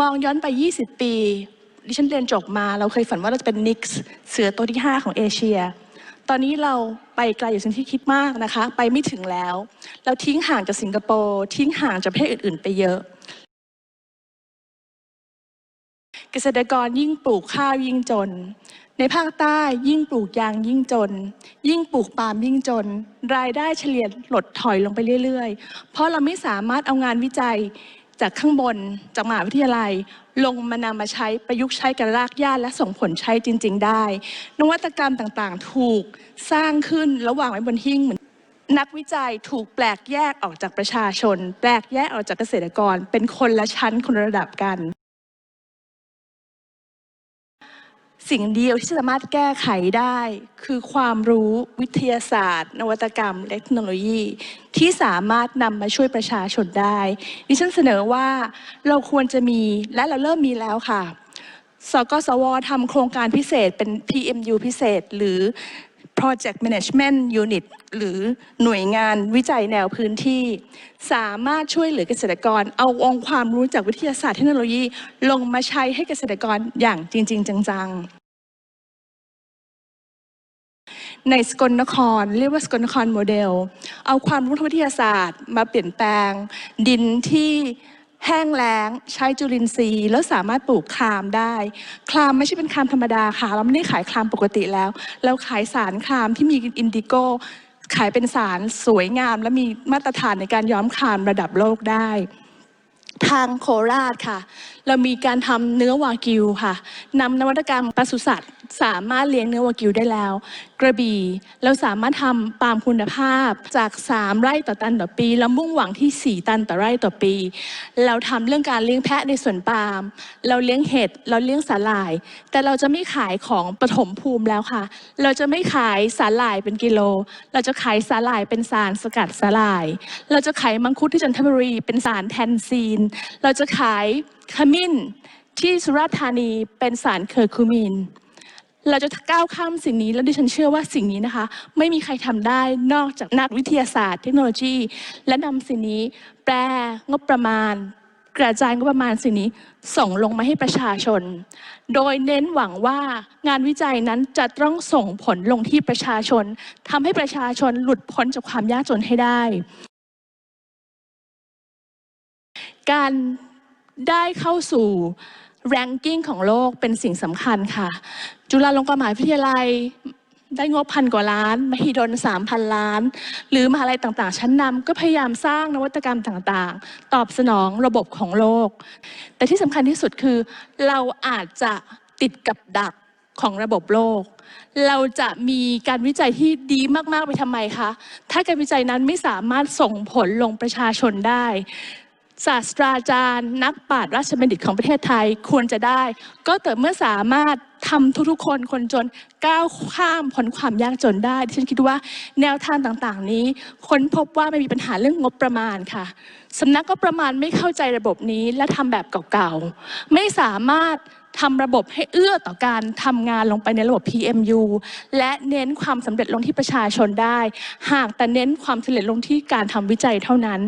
มองย้อนไป 20 ปีดิฉันเรียนจบมา เราเคยฝันว่าเราจะเป็นนิกส์เสือตัวที่ 5 ของเอเชีย ตอนนี้เราไปไกลอยู่สิ่งที่คิดมากนะคะ ไปไม่ถึงแล้ว เราทิ้งห่างจากสิงคโปร์ทิ้งห่างจากประเทศอื่น ๆ ไปเยอะ เกษตรกรยิ่งปลูกข้าวยิ่งจน ในภาคใต้ยิ่งปลูกยางยิ่งจน ยิ่งปลูกปาล์มยิ่งจน รายได้เฉลี่ยลดถอยลงไปเรื่อย ๆ เพราะเราไม่สามารถเอางานวิจัย จากข้างบนจากมหาวิทยาลัย ลงมานำมาใช้ประยุกต์ใช้กับรากหญ้าและส่งผลใช้จริง ๆ ได้ นวัตกรรมต่างๆ ถูกสร้างขึ้นระหว่างไว้บนหิ้งเหมือนนักวิจัยถูกแปลกแยกออกจากประชาชน แปลกแยกออกจากเกษตรกร เป็นคนละชั้นคนระดับกัน สิ่งเดียวที่สามารถแก้ไขได้ คือความรู้วิทยาศาสตร์ นวัตกรรมและเทคโนโลยี ที่สามารถนำมาช่วยประชาชนได้ ดิฉันเสนอว่าเราควรจะมีและเราเริ่มมีแล้วค่ะ สกสวทำโครงการพิเศษเป็น PMU พิเศษ หรือ Project Management Unit หรือหน่วยงานวิจัยแนวพื้นที่ สามารถช่วยเหลือเกษตรกร เอาองค์ความรู้จากวิทยาศาสตร์เทคโนโลยี ลงมาใช้ให้เกษตรกรอย่างจริง ๆ จังๆ ในสกลนคร เรียกว่าสกลนครโมเดล เอาความรู้ทางวิทยาศาสตร์ มาเปลี่ยนแปลง ดินที่แห้งแล้งใช้จุลินทรีย์ แล้วสามารถปลูกคลามได้คลามไม่ใช่เป็นคลามธรรมดาค่ะ เราไม่ได้ขายคลามปกติแล้ว เราขายสารคลามที่มีอินดิโก้ขายเป็นสารสวยงาม และมีมาตรฐานในการย้อมคลามระดับโลกได้ ทางโคราชค่ะ เรามีการทำเนื้อวากิวค่ะนำนวัตกรรมปศุสัตว์ สามารถเลี้ยงเนื้อวากิวได้แล้ว กระบี่เราสามารถทำปาล์มคุณภาพจาก 3 ไร่ต่อตันต่อปีแล้วมุ่งหวังที่ 4 ตันต่อไร่ต่อปี เราทำเรื่องการเลี้ยงแพะในสวนปาล์มเราเลี้ยงเห็ดเราเลี้ยงสาหร่าย แต่เราจะไม่ขายของปฐมภูมิแล้วค่ะ เราจะไม่ขายสาหร่ายเป็นกิโล เราจะขายสาหร่ายเป็นสารสกัดสาหร่าย เราจะขายมังคุดที่จันทบุรีเป็นสารแทนซีน เราจะขายขมิ้นที่สุราษฎร์ธานีเป็นสารเคอร์คูมิน เราจะก้าวข้ามสิ่งนี้ แล้วดิฉันเชื่อว่าสิ่งนี้นะคะ ไม่มีใครทำได้นอกจากนักวิทยาศาสตร์ เทคโนโลยี และนำสิ่งนี้ แปลงบประมาณ กระจายงบประมาณสิ่งนี้ส่งลงมาให้ประชาชน โดยเน้นหวังว่างานวิจัยนั้นจะต้องส่งผลลงที่ประชาชนทำให้ประชาชนหลุดพ้นจากความยากจนให้ได้ การได้เข้าสู่ ranking ของโลกเป็นสิ่งสำคัญค่ะ จุฬาลงกรณ์มหาวิทยาลัยได้งบพันกว่าล้าน มหิดล3,000 ล้าน หรือมหาลัยต่างๆ ชั้นนำก็พยายามสร้างนวัตกรรมต่างๆ ตอบสนองระบบของโลก แต่ที่สำคัญที่สุดคือ เราอาจจะติดกับดักของระบบโลก เราจะมีการวิจัยที่ดีมากๆไปทำไมคะ ถ้าการวิจัยนั้นไม่สามารถส่งผลลงประชาชนได้ ศาสตราจารย์ นักปราชญ์ราชบัณฑิตของประเทศไทยควรจะได้ ก็แต่เมื่อสามารถทำทุกๆ คนคนจนก้าวข้ามพ้นความยากจนได้ดิฉันคิดว่าแนวทางต่างๆ นี้ ค้นพบว่าไม่มีปัญหาเรื่องงบประมาณค่ะสำนักก็ประมาณไม่เข้าใจระบบนี้และทำแบบเก่าๆ ไม่สามารถทำระบบให้เอื้อต่อการทำงานลงไปในระบบ PMU และเน้นความสำเร็จลงที่ประชาชนได้ หากแต่เน้นความสำเร็จลงที่การทำวิจัยเท่านั้น